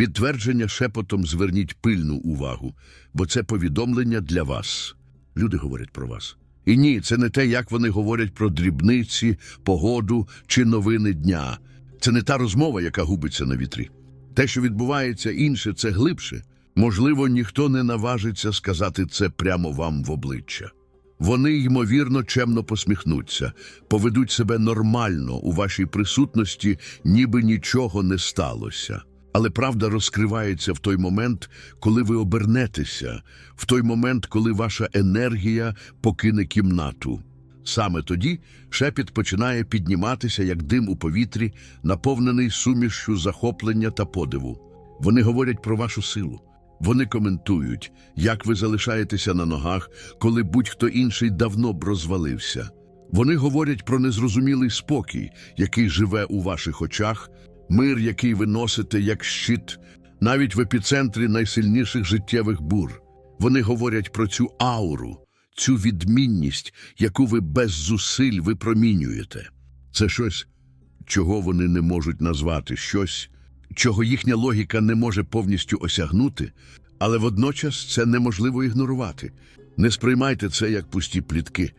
Підтвердження шепотом зверніть пильну увагу, бо це повідомлення для вас. Люди говорять про вас. І ні, це не те, як вони говорять про дрібниці, погоду чи новини дня. Це не та розмова, яка губиться на вітрі. Те, що відбувається інше, це глибше. Можливо, ніхто не наважиться сказати це прямо вам в обличчя. Вони, ймовірно, чемно посміхнуться, поведуть себе нормально у вашій присутності, ніби нічого не сталося. Але правда розкривається в той момент, коли ви обернетеся, в той момент, коли ваша енергія покине кімнату. Саме тоді шепіт починає підніматися, як дим у повітрі, наповнений сумішшю захоплення та подиву. Вони говорять про вашу силу. Вони коментують, як ви залишаєтеся на ногах, коли будь-хто інший давно б розвалився. Вони говорять про незрозумілий спокій, який живе у ваших очах, мир, який ви носите як щит, навіть в епіцентрі найсильніших життєвих бур. Вони говорять про цю ауру, цю відмінність, яку ви без зусиль випромінюєте. Це щось, чого вони не можуть назвати, щось, чого їхня логіка не може повністю осягнути, але водночас це неможливо ігнорувати. Не сприймайте це як пусті плітки.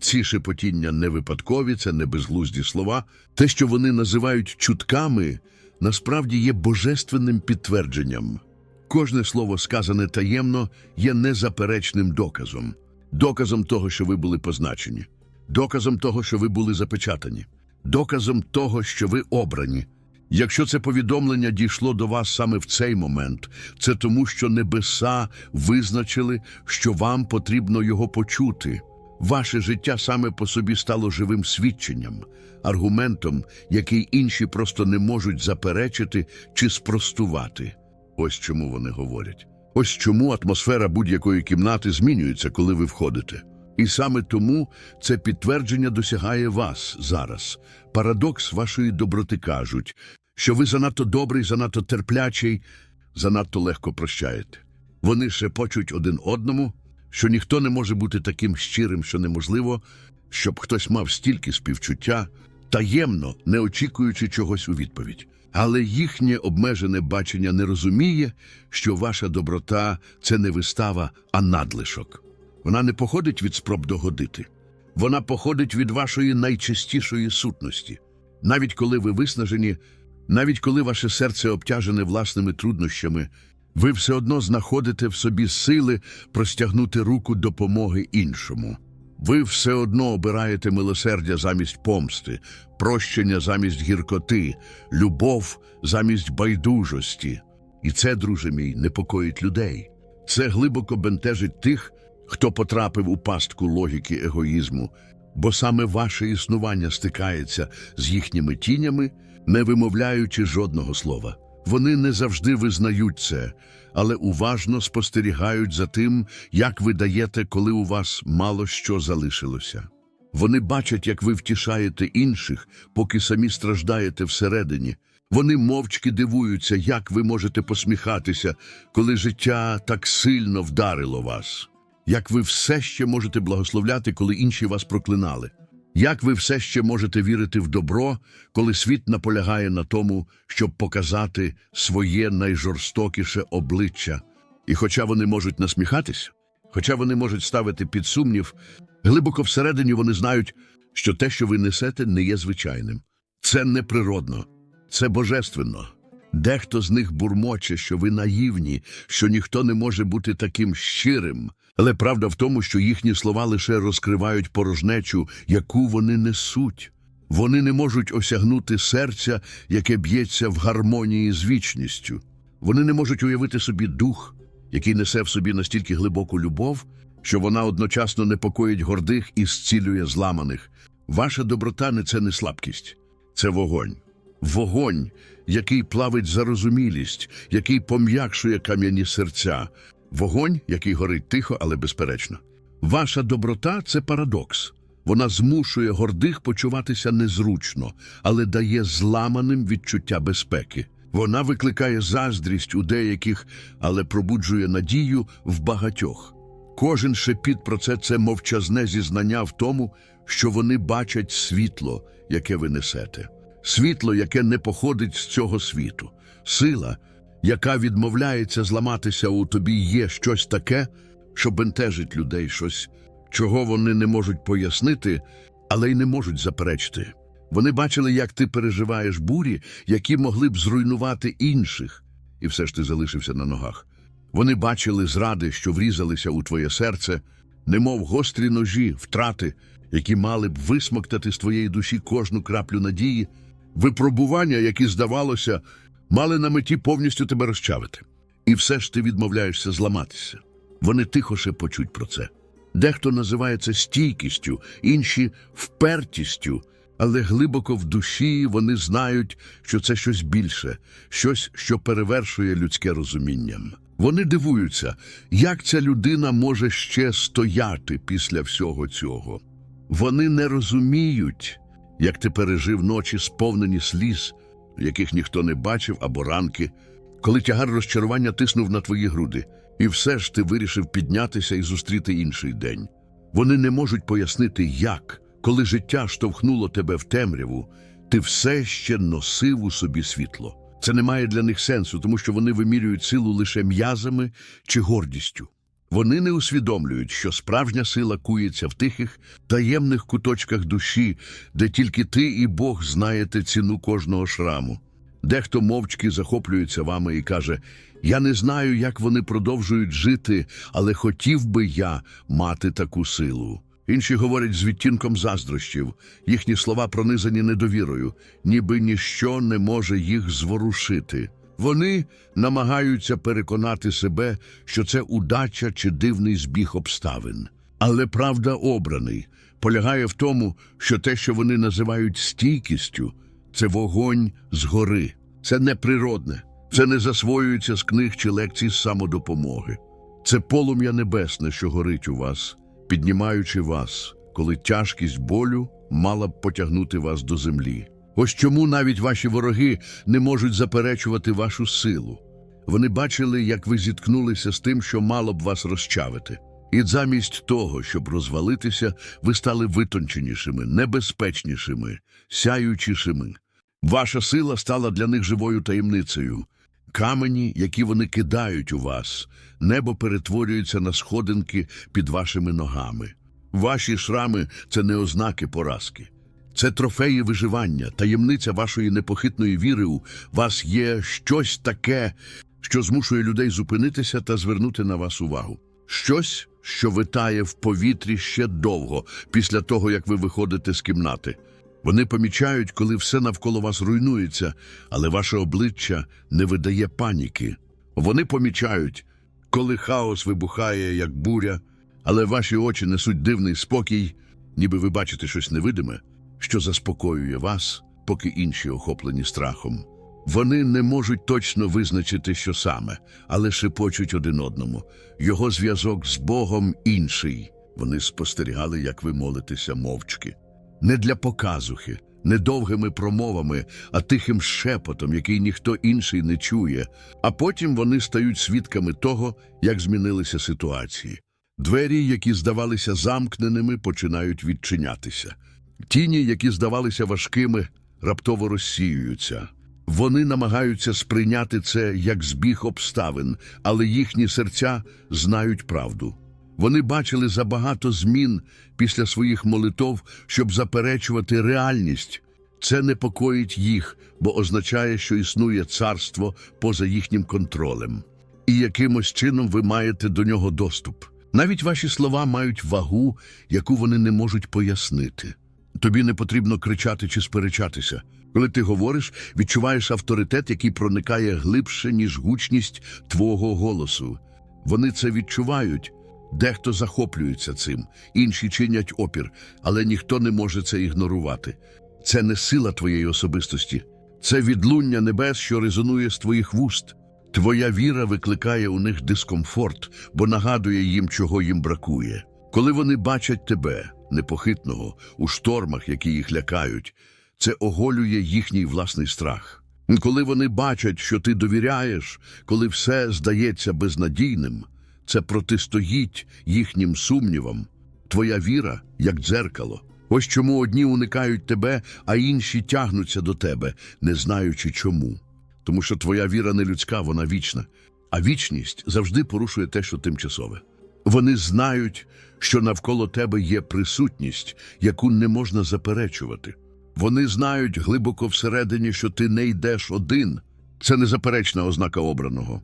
Ці шепотіння не випадкові, це не безглузді слова. Те, що вони називають чутками, насправді є божественним підтвердженням. Кожне слово, сказане таємно, є незаперечним доказом, доказом того, що ви були позначені, доказом того, що ви були запечатані, доказом того, що ви обрані. Якщо це повідомлення дійшло до вас саме в цей момент, це тому, що небеса визначили, що вам потрібно його почути. Ваше життя саме по собі стало живим свідченням, аргументом, який інші просто не можуть заперечити чи спростувати. Ось чому вони говорять. Ось чому атмосфера будь-якої кімнати змінюється, коли ви входите. І саме тому це підтвердження досягає вас зараз. Парадокс вашої доброти кажуть, що ви занадто добрий, занадто терплячий, занадто легко прощаєте. Вони шепочуть один одному, що ніхто не може бути таким щирим, що неможливо, щоб хтось мав стільки співчуття, таємно, не очікуючи чогось у відповідь. Але їхнє обмежене бачення не розуміє, що ваша доброта це не вистава, а надлишок. Вона не походить від спроб догодити. Вона походить від вашої найчистішої сутності. Навіть коли ви виснажені, навіть коли ваше серце обтяжене власними труднощами, ви все одно знаходите в собі сили простягнути руку допомоги іншому. Ви все одно обираєте милосердя замість помсти, прощення замість гіркоти, любов замість байдужості. І це, друже мій, непокоїть людей. Це глибоко бентежить тих, хто потрапив у пастку логіки егоїзму, бо саме ваше існування стикається з їхніми тінями, не вимовляючи жодного слова. Вони не завжди визнають це, але уважно спостерігають за тим, як ви даєте, коли у вас мало що залишилося. Вони бачать, як ви втішаєте інших, поки самі страждаєте всередині. Вони мовчки дивуються, як ви можете посміхатися, коли життя так сильно вдарило вас, як ви все ще можете благословляти, коли інші вас проклинали. Як ви все ще можете вірити в добро, коли світ наполягає на тому, щоб показати своє найжорстокіше обличчя? І хоча вони можуть насміхатись, хоча вони можуть ставити під сумнів, глибоко всередині вони знають, що те, що ви несете, не є звичайним. Це неприродно, це божественно. Дехто з них бурмоче, що ви наївні, що ніхто не може бути таким щирим. Але правда в тому, що їхні слова лише розкривають порожнечу, яку вони несуть. Вони не можуть осягнути серця, яке б'ється в гармонії з вічністю. Вони не можуть уявити собі дух, який несе в собі настільки глибоку любов, що вона одночасно непокоїть гордих і зцілює зламаних. Ваша доброта не це не слабкість, це вогонь. Вогонь, який плавить зарозумілість, який пом'якшує кам'яні серця, вогонь, який горить тихо, але безперечно. Ваша доброта це парадокс. Вона змушує гордих почуватися незручно, але дає зламаним відчуття безпеки. Вона викликає заздрість у деяких, але пробуджує надію в багатьох. Кожен шепіт про це це мовчазне зізнання в тому, що вони бачать світло, яке ви несете. Світло, яке не походить з цього світу, сила, яка відмовляється зламатися у тобі, є щось таке, що бентежить людей, щось, чого вони не можуть пояснити, але й не можуть заперечити. Вони бачили, як ти переживаєш бурі, які могли б зруйнувати інших, і все ж ти залишився на ногах. Вони бачили зради, що врізалися у твоє серце, немов гострі ножі, втрати, які мали б висмоктати з твоєї душі кожну краплю надії, випробування, які, здавалося, мали на меті повністю тебе розчавити. І все ж ти відмовляєшся зламатися. Вони тихо шепочуть про це. Дехто називає це стійкістю, інші впертістю, але глибоко в душі вони знають, що це щось більше, щось, що перевершує людське розуміння. Вони дивуються, як ця людина може ще стояти після всього цього. Вони не розуміють, як ти пережив ночі, сповнені сліз, яких ніхто не бачив, або ранки, коли тягар розчарування тиснув на твої груди, і все ж ти вирішив піднятися і зустріти інший день. Вони не можуть пояснити, як, коли життя штовхнуло тебе в темряву, ти все ще носив у собі світло. Це не має для них сенсу, тому що вони вимірюють силу лише м'язами чи гордістю. Вони не усвідомлюють, що справжня сила кується в тихих, таємних куточках душі, де тільки ти і Бог знаєте ціну кожного шраму. Дехто мовчки захоплюється вами і каже: Я не знаю, як вони продовжують жити, але хотів би я мати таку силу. Інші говорять з відтінком заздрощів, їхні слова пронизані недовірою, ніби ніщо не може їх зворушити. Вони намагаються переконати себе, що це удача чи дивний збіг обставин. Але правда обраний полягає в тому, що те, що вони називають стійкістю, це вогонь згори. Це неприродне, це не засвоюється з книг чи лекцій з самодопомоги. Це полум'я небесне, що горить у вас, піднімаючи вас, коли тяжкість болю мала б потягнути вас до землі. Ось чому навіть ваші вороги не можуть заперечувати вашу силу. Вони бачили, як ви зіткнулися з тим, що мало б вас розчавити. І замість того, щоб розвалитися, ви стали витонченішими, небезпечнішими, сяючішими. Ваша сила стала для них живою таємницею. Камені, які вони кидають у вас, небо перетворюється на сходинки під вашими ногами. Ваші шрами це не ознаки поразки. Це трофеї виживання, таємниця вашої непохитної віри у вас є щось таке, що змушує людей зупинитися та звернути на вас увагу. Щось, що витає в повітрі ще довго після того, як ви виходите з кімнати. Вони помічають, коли все навколо вас руйнується, але ваше обличчя не видає паніки. Вони помічають, коли хаос вибухає, як буря, але ваші очі несуть дивний спокій, ніби ви бачите щось невидиме, що заспокоює вас, поки інші охоплені страхом. Вони не можуть точно визначити, що саме, але шепочуть один одному. Його зв'язок з Богом інший. Вони спостерігали, як ви молитеся мовчки. Не для показухи, не довгими промовами, а тихим шепотом, який ніхто інший не чує. А потім вони стають свідками того, як змінилися ситуації. Двері, які здавалися замкненими, починають відчинятися. Тіні, які здавалися важкими, раптово розсіюються. Вони намагаються сприйняти це як збіг обставин, але їхні серця знають правду. Вони бачили забагато змін після своїх молитов, щоб заперечувати реальність. Це непокоїть їх, бо означає, що існує царство поза їхнім контролем. І якимось чином ви маєте до нього доступ. Навіть ваші слова мають вагу, яку вони не можуть пояснити. Тобі не потрібно кричати чи сперечатися. Коли ти говориш, відчуваєш авторитет, який проникає глибше, ніж гучність твого голосу. Вони це відчувають. Дехто захоплюється цим, інші чинять опір, але ніхто не може це ігнорувати. Це не сила твоєї особистості, це відлуння небес, що резонує з твоїх вуст. Твоя віра викликає у них дискомфорт, бо нагадує їм, чого їм бракує. Коли вони бачать тебе, непохитного, у штормах, які їх лякають, це оголює їхній власний страх. Коли вони бачать, що ти довіряєш, коли все здається безнадійним, це протистоїть їхнім сумнівам. Твоя віра як дзеркало. Ось чому одні уникають тебе, а інші тягнуться до тебе, не знаючи чому. тому що твоя віра не людська, вона вічна. А вічність завжди порушує те, що тимчасове. Вони знають, що навколо тебе є присутність, яку не можна заперечувати. Вони знають глибоко всередині, що ти не йдеш один. Це незаперечна ознака обраного.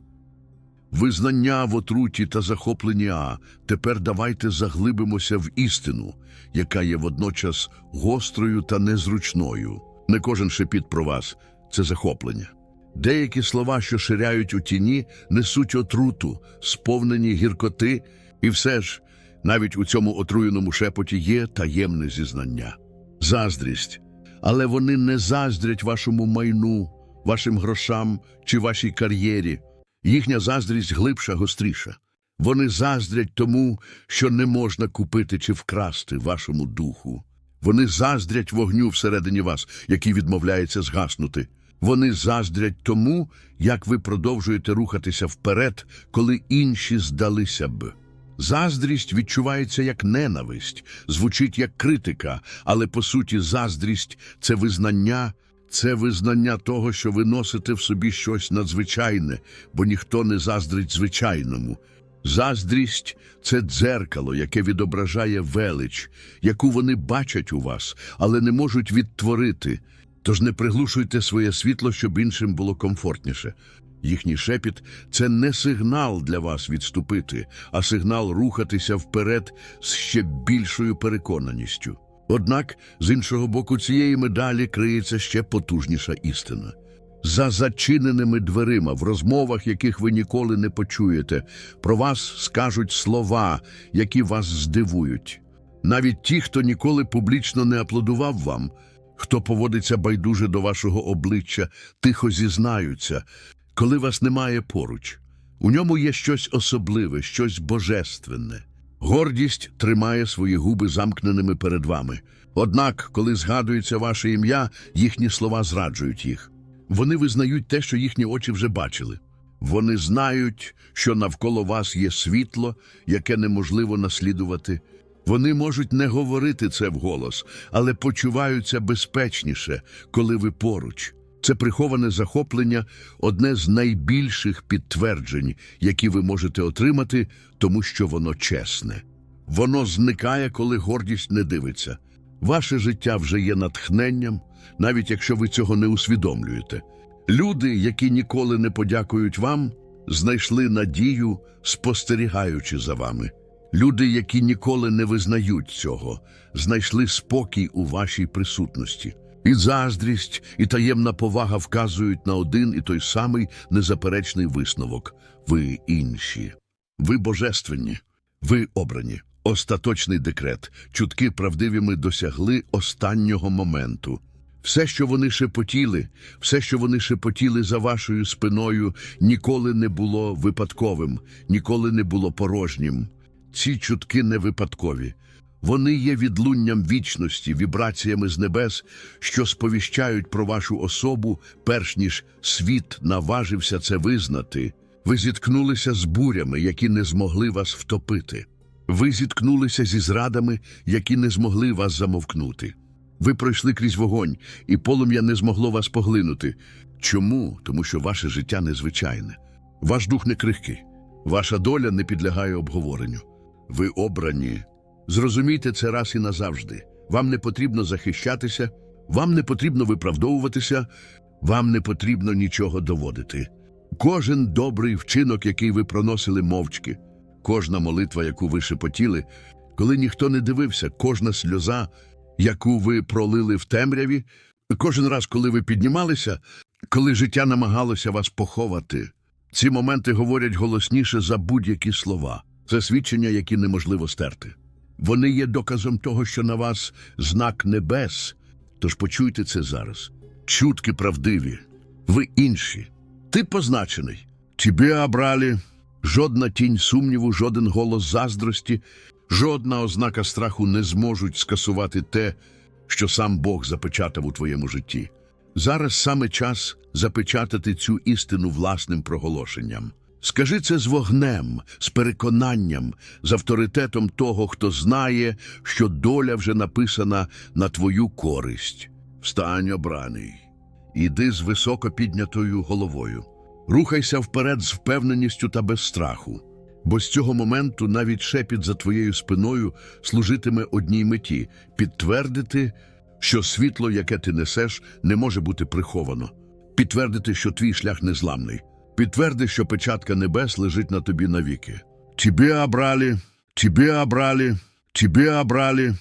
Визнання в отруті та захопленні А. Тепер давайте заглибимося в істину, яка є водночас гострою та незручною. Не кожен шепіт про вас це захоплення. Деякі слова, що ширяють у тіні, несуть отруту, сповнені гіркоти, і все ж, навіть у цьому отруєному шепоті є таємне зізнання, заздрість. Але вони не заздрять вашому майну, вашим грошам чи вашій кар'єрі. Їхня заздрість глибша, гостріша. Вони заздрять тому, що не можна купити чи вкрасти вашому духу. Вони заздрять вогню всередині вас, який відмовляється згаснути. Вони заздрять тому, як ви продовжуєте рухатися вперед, коли інші здалися б. Заздрість відчувається як ненависть, звучить як критика, але по суті заздрість це визнання, це визнання того, що ви носите в собі щось надзвичайне, бо ніхто не заздрить звичайному. Заздрість це дзеркало, яке відображає велич, яку вони бачать у вас, але не можуть відтворити. Тож не приглушуйте своє світло, щоб іншим було комфортніше. Їхній шепіт це не сигнал для вас відступити, а сигнал рухатися вперед з ще більшою переконаністю. Однак, з іншого боку цієї медалі криється ще потужніша істина. За зачиненими дверима, в розмовах, яких ви ніколи не почуєте, про вас скажуть слова, які вас здивують. Навіть ті, хто ніколи публічно не аплодував вам, хто поводиться байдуже до вашого обличчя, тихо зізнаються, коли вас немає поруч. У ньому є щось особливе, щось божественне. Гордість тримає свої губи замкненими перед вами. Однак, коли згадується ваше ім'я, їхні слова зраджують їх. Вони визнають те, що їхні очі вже бачили. Вони знають, що навколо вас є світло, яке неможливо наслідувати. Вони можуть не говорити це вголос, але почуваються безпечніше, коли ви поруч. Це приховане захоплення одне з найбільших підтверджень, які ви можете отримати, тому що воно чесне. Воно зникає, коли гордість не дивиться. Ваше життя вже є натхненням, навіть якщо ви цього не усвідомлюєте. Люди, які ніколи не подякують вам, знайшли надію, спостерігаючи за вами. Люди, які ніколи не визнають цього, знайшли спокій у вашій присутності. І заздрість, і таємна повага вказують на один і той самий незаперечний висновок. Ви інші. Ви божественні, ви обрані. Остаточний декрет, чутки правдивими досягли останнього моменту. Все, що вони шепотіли, все, що вони шепотіли за вашою спиною, ніколи не було випадковим, ніколи не було порожнім. Ці чутки не випадкові. Вони є відлунням вічності, вібраціями з небес, що сповіщають про вашу особу, перш ніж світ наважився це визнати. Ви зіткнулися з бурями, які не змогли вас втопити. Ви зіткнулися зі зрадами, які не змогли вас замовкнути. Ви пройшли крізь вогонь, і полум'я не змогло вас поглинути. Чому? Тому що ваше життя незвичайне. Ваш дух не крихкий, ваша доля не підлягає обговоренню. Ви обрані. Зрозумійте це раз і назавжди. Вам не потрібно захищатися, вам не потрібно виправдовуватися, вам не потрібно нічого доводити. Кожен добрий вчинок, який ви проносили мовчки, кожна молитва, яку ви шепотіли, коли ніхто не дивився, кожна сльоза, яку ви пролили в темряві, кожен раз, коли ви піднімалися, коли життя намагалося вас поховати. Ці моменти говорять голосніше за будь-які слова. Це свідчення, які неможливо стерти. Вони є доказом того, що на вас знак небес. Тож почуйте це зараз. Чутки правдиві. Ви інші. Ти позначений. Тебе обрали. Жодна тінь сумніву, жоден голос заздрості, жодна ознака страху не зможуть скасувати те, що сам Бог запечатав у твоєму житті. Зараз саме час запечатати цю істину власним проголошенням. Скажи це з вогнем, з переконанням, з авторитетом того, хто знає, що доля вже написана на твою користь. Встань обраний. Йди з високо піднятою головою. Рухайся вперед з впевненістю та без страху. Бо з цього моменту навіть шепіт за твоєю спиною служитиме одній меті підтвердити, що світло, яке ти несеш, не може бути приховано, підтвердити, що твій шлях незламний, підтверди, що печатка небес лежить на тобі навіки. Тебе обрали, тебе обрали, тебе обрали,